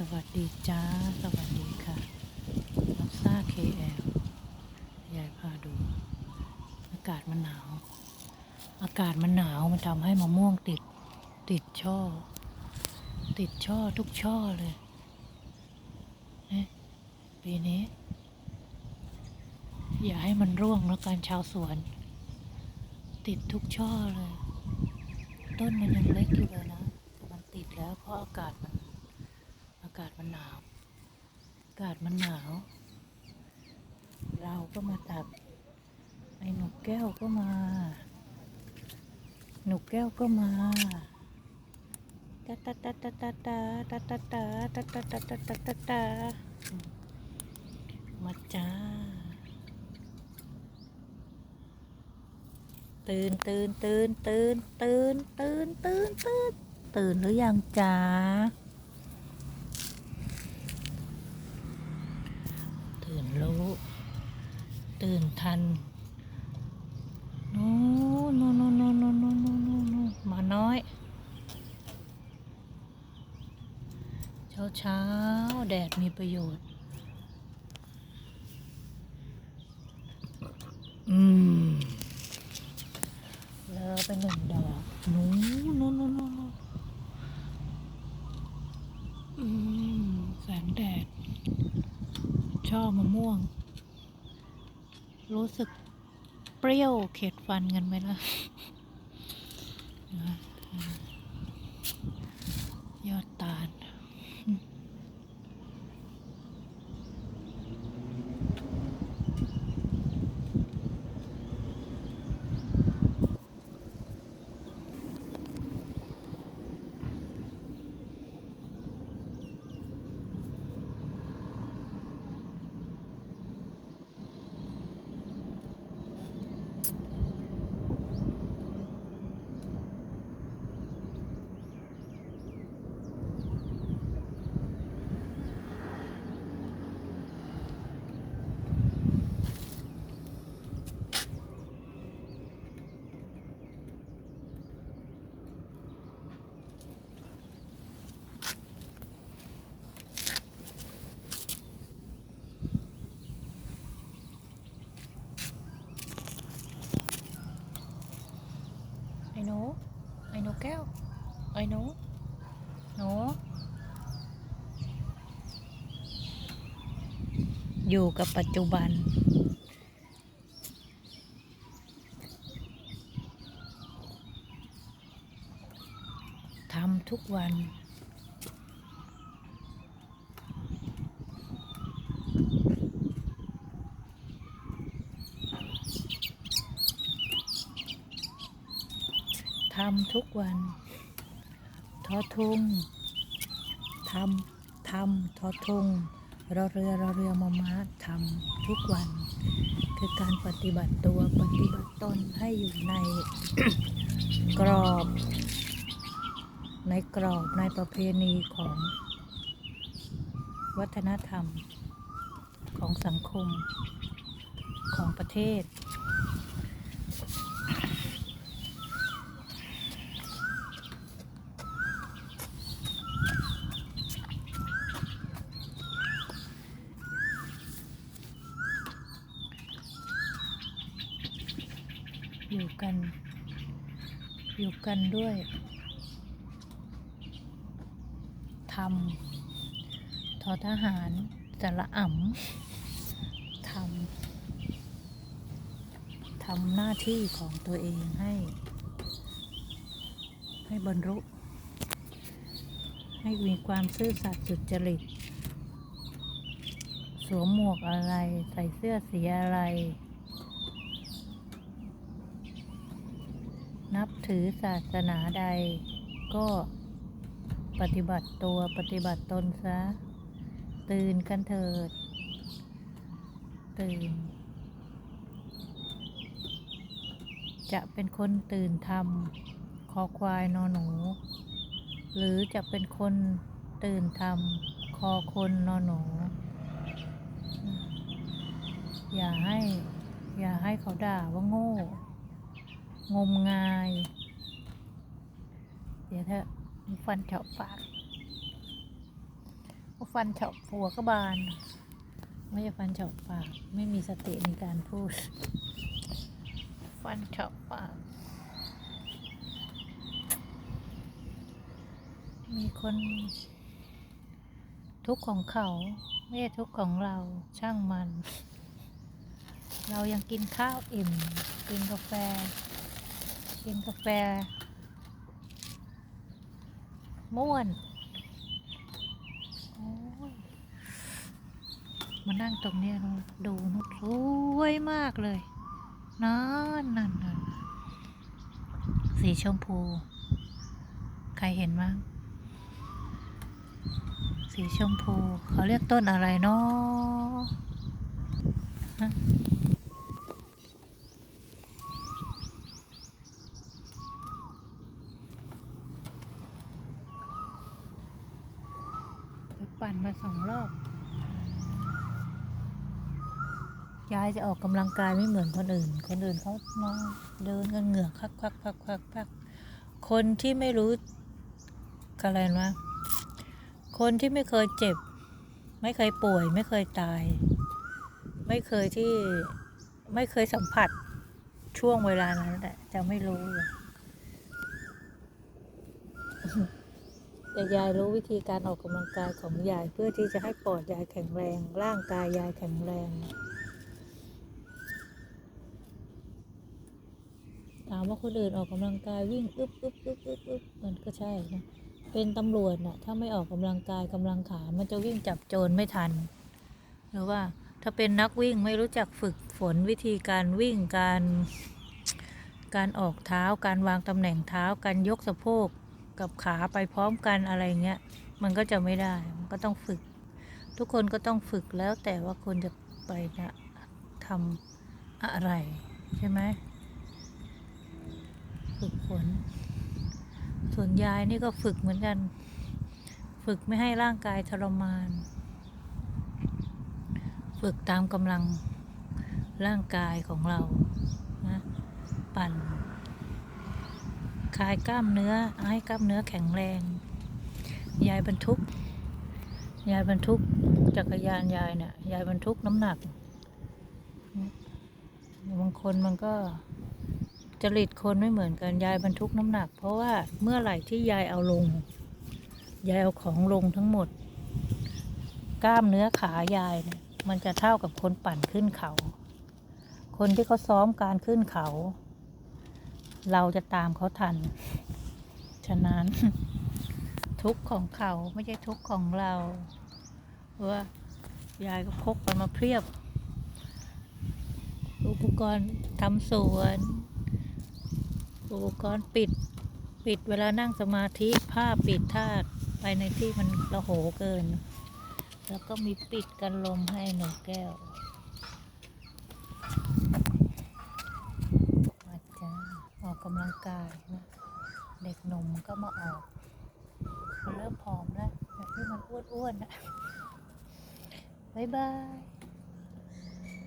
สวัสดีจ้า สวัสดีค่ะลักซ่าเคแอลยายพาดู อากาศมันหนาว อากาศมันหนาวมันทำให้มะม่วงติด ติดช่อ ติดช่อทุกช่อเลยเนี่ปีนี้ อย่าให้มันร่วงแล้วการชาวสวน ติดทุกช่อเลย ต้นมันยังเล็กอยู่เลยนะ แต่มันติดแล้วเพราะอากาศากาศมันหนาว อากาศมันหนาว เราก็มาตัดไอ้หนูแก้วก็มา หนูแก้วก็มาตาตาตาตาตาตาตาตาตาตาตาตาตาตาตาตามาจ้า ตื่นตื่นตื่นตื่นตื่นตื่นตื่นตื่นตื่นหรือยังจ้า รู้ ตื่นทันโน้นโน้นโน่นโน่นโน่นโน่นโน่มาน้อย เช้าเช้าแดดมีประโยชน์ อืมแล้วไปหนึ่งดอกนู้นโน่นโน่นโน่ ชอบมะม่วง รู้สึกเปรี้ยวเข็ดฟันกันไหมล่ะนะยอดตาล ไอ้หนูไอ้หนูแก้วไอ้หนูหนูอยู่กับปัจจุบัน ทำทุกวัน ทำทุกวันทอทุงทำทำทอทุงรอเรือรอเรือมามาทำทุกวัน คือการปฏิบัติตัวปฏิบัติตนให้อยู่ในกรอบ ในกรอบในประเพณีของ วัฒนธรรมของสังคมของประเทศ อยู่กัน อยู่กันด้วยทำทอทหารสระอ่ำทำทำหน้าที่ของตัวเองให้ ให้บรรลุให้มีความซื่อสัตย์สุจริต สวมหมวกอะไร ใส่เสื้อสีอะไร นับถือศาสนาใด ก็ปฏิบัติตัวปฏิบัติตนซะ ตื่นกันเถิด ตื่น จะเป็นคนตื่นทำคอควายนอนหนู หรือจะเป็นคนตื่นทำคอคนนอนหนู อย่าให้ อย่าให้เขาด่าว่าโง่ งมงาย เดี๋ยวเถอะมีฟันเฉาะปากฟันเฉาะหัวก็บาน ไม่ใช่ฟันเฉาะปาก ไม่มีสติในการพูด ฟันเฉาะปาก มีคนทุกข์ของเขา ไม่ใช่ทุกข์ของเราช่างมัน เรายังกินข้าวอิ่ม กินกาแฟ กินกาแฟ ม่วนมานั่งตรงนี้เนอะดูนุชสวยมากเลยนั่นนั่นนั่นสีชมพู ใครเห็นมั้งสีชมพู เขาเรียกต้นอะไรเนาะฮะไปปั่น มาสองรอบ ยายจะออกกำลังกายไม่เหมือนคนอื่น คนอื่นเขามาเดินกันเหงื่อคักคักคักคักคักคนที่ไม่รู้อะไรนะคนที่ไม่เคยเจ็บ ไม่เคยป่วย ไม่เคยตาย ไม่เคยที่ไม่เคยสัมผัสช่วงเวลานั้นแหละจะไม่รู้เลย แต่ยายรู้วิธีการออกกำลังกายของยายเพื่อที่จะให้ปอดยายแข็งแรง ร่างกายยายแข็งแรงถามว่าคนอื่นออกกำลังกายวิ่งอึ๊บอึ๊บอึ๊บอึ๊บอึ๊บมันก็ใช่นะเป็นตำรวจน่ะถ้าไม่ออกกำลังกายกำลังขา มันจะวิ่งจับโจรไม่ทัน หรือว่าถ้าเป็นนักวิ่งไม่รู้จักฝึกฝนวิธีการวิ่งการ การออกเท้า การวางตำแหน่งเท้า การยกสะโพก กับขาไปพร้อมกันอะไรเงี้ย มันก็จะไม่ได้ มันก็ต้องฝึก ทุกคนก็ต้องฝึกแล้วแต่ว่าคนจะไปนะทำอะไร ใช่ไหมฝึกฝน ส่วนยายนี่ก็ฝึกเหมือนกัน ฝึกไม่ให้ร่างกายทรมาน ฝึกตามกำลังร่างกายของเรานะปั่น คลายกล้ามเนื้อ ให้กล้ามเนื้อแข็งแรง ยายบรรทุก ยายบรรทุกจักรยานยายเนี่ยยายบรรทุกน้ำหนัก บางคนมันก็จริตคนไม่เหมือนกันยายบรรทุกน้ำหนัก เพราะว่าเมื่อไหร่ที่ยายเอาลง ยายเอาของลงทั้งหมด กล้ามเนื้อขายายเนี่ยมันจะเท่ากับคนปั่นขึ้นเขา คนที่เขาซ้อมการขึ้นเขา เราจะตามเขาทัน ฉะนั้น ทุกของเขาไม่ใช่ทุกของเราเพราะว่ายายก็พกมันมาเพียบ อุปกรณ์ทำสวน อุปกรณ์ปิด ปิดเวลานั่งสมาธิผ้าปิดท่าไปในที่มันระโหเกิน แล้วก็มีปิดกันลมให้หนึ่งแก้ว มาจ้าออ กายนะเด็กหนุ่มก็มาออกมันเริ่มผอมแล้วที่มันอ้วนๆนะบ๊ายบาย